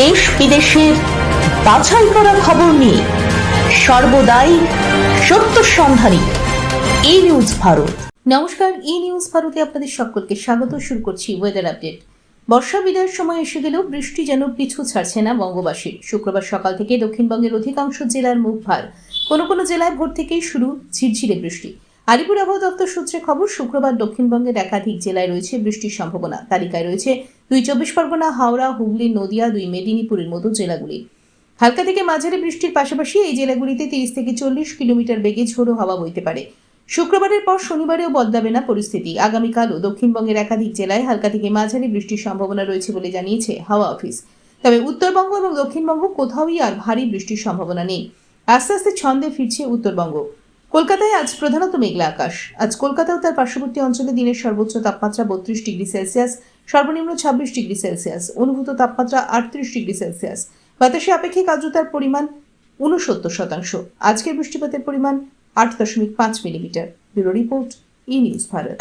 দেশ বিদেশের বাছাই করা খবর নিয়ে সর্বদাই সত্য সন্ধানী ই নিউজ ভারত। নমস্কার ই নিউজ ভারতে আপনাদের সকলকে স্বাগত। শুরু করছি ওয়েদার আপডেট বর্ষা বিদায়ের সময় এসে গেলেও বৃষ্টি যেন পিছু ছাড়ছে না বঙ্গবাসীর। শুক্রবার সকাল থেকে দক্ষিণবঙ্গের অধিকাংশ জেলার মুখ ভার কোনো কোনো জেলায় ভোর থেকেই শুরু ঝিরঝিরে বৃষ্টি। আলিপুর আবহাওয়া দপ্তর সূত্রে খবর, শুক্রবার দক্ষিণবঙ্গের একাধিক জেলায় রয়েছে বৃষ্টির সম্ভাবনা। তালিকায় রয়েছে দুই চব্বিশ পরগনা, হাওড়া, হুগলি, নদিয়া, দুই মেদিনীপুরের মতো জেলাগুলি। হালকা থেকে মাঝারি বৃষ্টির পাশাপাশি এই জেলাগুলিতে তিরিশ থেকে চল্লিশ কিলোমিটার বেগে ঝোড়ো হাওয়া বইতে পারে। শুক্রবারের পর শনিবারেও বদলাবে না পরিস্থিতি। আগামীকালও দক্ষিণবঙ্গের একাধিক জেলায় হালকা থেকে মাঝারি বৃষ্টির সম্ভাবনা রয়েছে বলে জানিয়েছে হাওয়া অফিস। তবে উত্তরবঙ্গ এবং দক্ষিণবঙ্গ কোথাওই আর ভারী বৃষ্টির সম্ভাবনা নেই। আস্তে আস্তে ছন্দে ফিরছে উত্তরবঙ্গ। কলকাতায় আজ প্রধানত মেঘলা আকাশ। আজ কলকাতা ও তার পার্শ্ববর্তী অঞ্চলে দিনের সর্বোচ্চ তাপমাত্রা বত্রিশ ডিগ্রি সেলসিয়াস, সর্বনিম্ন ছাব্বিশ ডিগ্রি সেলসিয়াস, অনুভূত তাপমাত্রা আটত্রিশ ডিগ্রি সেলসিয়াস। বাতাসে আপেক্ষিক আর্দ্রতার পরিমাণ ঊনসত্তর শতাংশ। আজকের বৃষ্টিপাতের পরিমাণ আট দশমিক পাঁচ millimetre. Bureau report, E news Bharat.